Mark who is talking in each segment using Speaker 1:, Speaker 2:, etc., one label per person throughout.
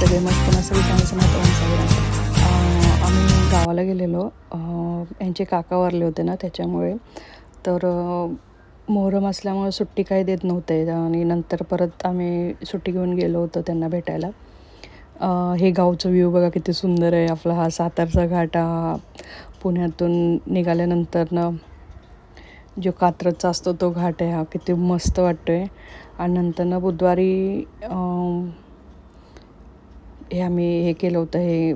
Speaker 1: सगळे मस्त मस्त सांगायचं महत्त्वाचं आम्ही गावाला गेलेलो. यांचे काका वारले होते ना त्याच्यामुळे. तर मोहरम असल्यामुळे सुट्टी काही देत नव्हते. आणि नंतर परत आम्ही सुट्टी घेऊन गेलो होतो त्यांना भेटायला. हे गावचं व्ह्यू बघा किती सुंदर आहे. आपला हा सातारचा घाट हा पुण्यातून निघाल्यानंतरनं जो कात्रचा असतो तो घाट आहे हा किती मस्त वाटतो आहे आणि नंतरनं बुधवारी हे आम्ही हे केलं होतं हे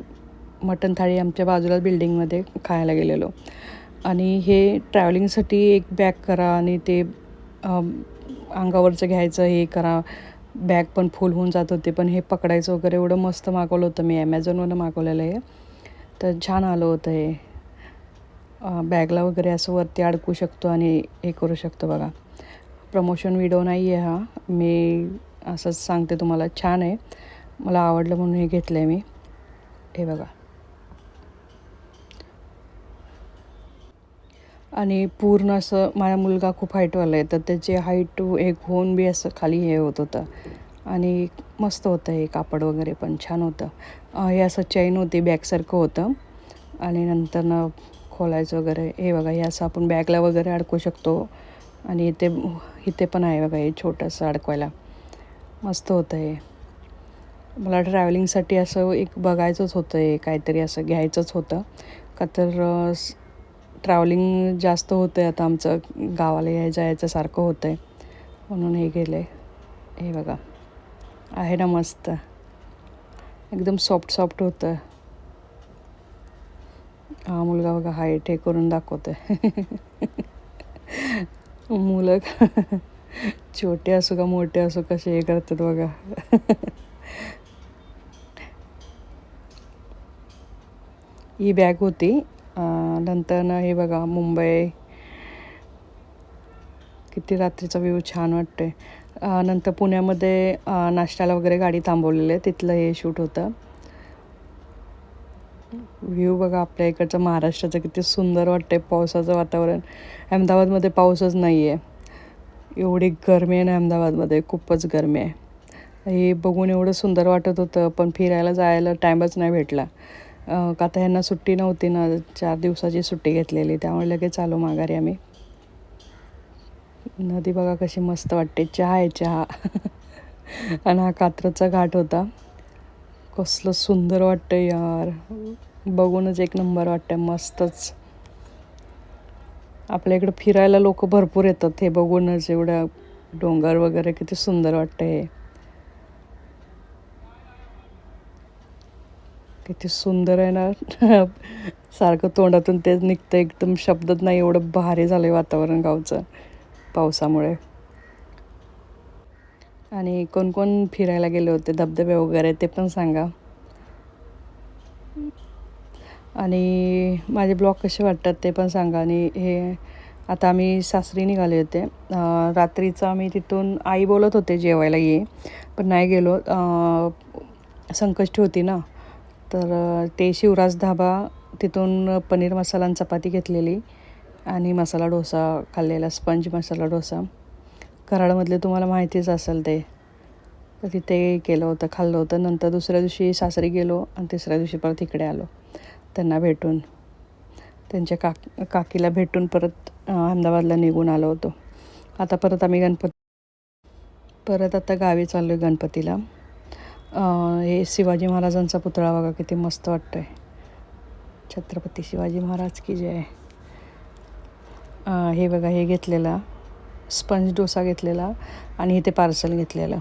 Speaker 1: मटण थाळी आमच्या बाजूला बिल्डिंगमध्ये खायला गेलेलो. आणि हे ट्रॅव्हलिंगसाठी एक बॅग करा आणि ते अंगावरचं घ्यायचं हे करा. बॅग पण फुल होऊन जात होते पण हे पकडायचं वगैरे एवढं मस्त मागवलं होतं मी ॲमेझॉनवरून मागवलेलं आहे. तर छान आलं होतं हे. बॅगला वगैरे असं वरती अडकू शकतो आणि हे करू शकतो बघा. प्रमोशन व्हिडिओ नाही आहे हा. मी असंच सांगते तुम्हाला छान आहे. मला आवडलं म्हणून हे घेतलं आहे मी. हे बघा. आणि पूर्ण असं माझा मुलगा खूप हाईटवाला आहे तर त्याची हाईट एक होऊन बी असं खाली हे होत होतं. आणि मस्त होतं हे कापड वगैरे पण छान होतं. हे असं चैन होती बॅगसारखं होतं. आणि नंतरनं खोलायचं वगैरे हे बघा हे असं आपण बॅगला वगैरे अडकू शकतो. आणि इथे इथे पण आहे बघा हे छोटंसं अडकवायला. मस्त होतं हे. मला ट्रॅव्हलिंगसाठी असं एक बघायचंच होतं आहे काहीतरी असं घ्यायचंच होतं. का तर ट्रॅव्हलिंग जास्त होतं आहे आता आमचं गावाला याय जायचं सारखं होतं आहे म्हणून हे गेलं. आहे हे बघा. आहे ना मस्त. एकदम सॉफ्ट सॉफ्ट होतं हा मुलगा बघा हाईट हे करून दाखवतोय. मुलं छोटे असो का मोठे असो कसे हे करतात बघा. ही बॅग होती. नंतर नंतरनं हे बघा मुंबई. किती रात्रीचा व्ह्यू छान वाटतोय. नंतर पुण्यामध्ये नाश्त्याला वगैरे गाडी थांबवलेली आहे. तिथलं हे शूट होतं. व्ह्यू बघा आपल्या इकडचं महाराष्ट्राचं किती सुंदर वाटतंय पावसाचं वातावरण. अहमदाबादमध्ये पाऊसच नाही आहे एवढी गरमी आहे ना अहमदाबादमध्ये. खूपच गरमी आहे. हे बघून एवढं सुंदर वाटत होतं पण फिरायला जायला टाईमच नाही भेटला. का तर ह्यांना सुट्टी नव्हती ना चार दिवसाची सुट्टी घेतलेली त्यामुळे लगेच आलो माघारी आम्ही. नदी बघा कशी मस्त वाटते चहा आहे चहा. आणि हा कात्रचा घाट होता. कसलं सुंदर वाटतं यार. बघूनच एक नंबर वाटतं मस्तच. आपल्या इकडं फिरायला लोक भरपूर येतात हे बघूनच एवढं डोंगर वगैरे किती सुंदर वाटतं हे. किती सुंदर आहे ना. सारखं तोंडातून तेच निघतं एकदम शब्दच नाही एवढं भारी झालं आहे वातावरण गावचं पावसामुळे. आणि कोण कोण फिरायला गेले होते धबधबे वगैरे ते पण सांगा. आणि माझे ब्लॉग कसे वाटतात ते पण सांगा. आणि हे आता आम्ही सासरी निघाले होते. रात्रीचं आम्ही तिथून आई बोलत होते जेवायला ये पण नाही गेलो. संकष्टी होती ना. तर ते शिवराज धाबा तिथून पनीर मसाला आणि चपाती घेतलेली आणि मसाला डोसा खाल्लेला स्पंज मसाला डोसा. कराडमधले तुम्हाला माहितीच असेल ते. तर तिथे केलं होतं खाल्लं होतं. नंतर दुसऱ्या दिवशी सासरी गेलो आणि तिसऱ्या दिवशी परत इकडे आलो त्यांना भेटून. त्यांच्या काक काकीला भेटून परत अहमदाबादला निघून आलो होतो. आता परत आम्ही गणपती परत आता गावी चाललो आहे गणपतीला. हे शिवाजी महाराजांचा पुतळा बघा किती मस्त वाटतो आहे छत्रपती शिवाजी महाराज की जय. हे बघा हे घेतलेला स्पंज डोसा घेतलेला आणि इथे पार्सल घेतलेलं.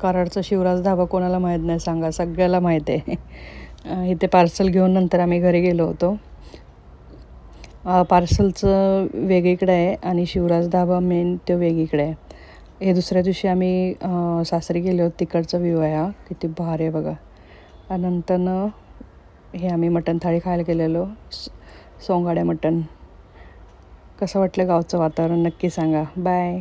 Speaker 1: कराडचा शिवराज धाबा कोणाला माहीत नाही सांगा सगळ्याला माहीत आहे. इथे पार्सल घेऊन नंतर आम्ही घरी गेलो होतो. पार्सलचं वेगळीकडे आहे आणि शिवराज धाबा मेन तो वेगळीकडे आहे. हे दुसऱ्या दिवशी आम्ही सासरी गेलो होतो तिकडचा व्ह्यू आहे हा किती भारी आहे बघा. आणि नंतरनं हे आम्ही मटण थाळी खायला गेलेलो स- सोंगाड्या मटण. कसं वाटलं गावचं वातावरण नक्की सांगा. बाय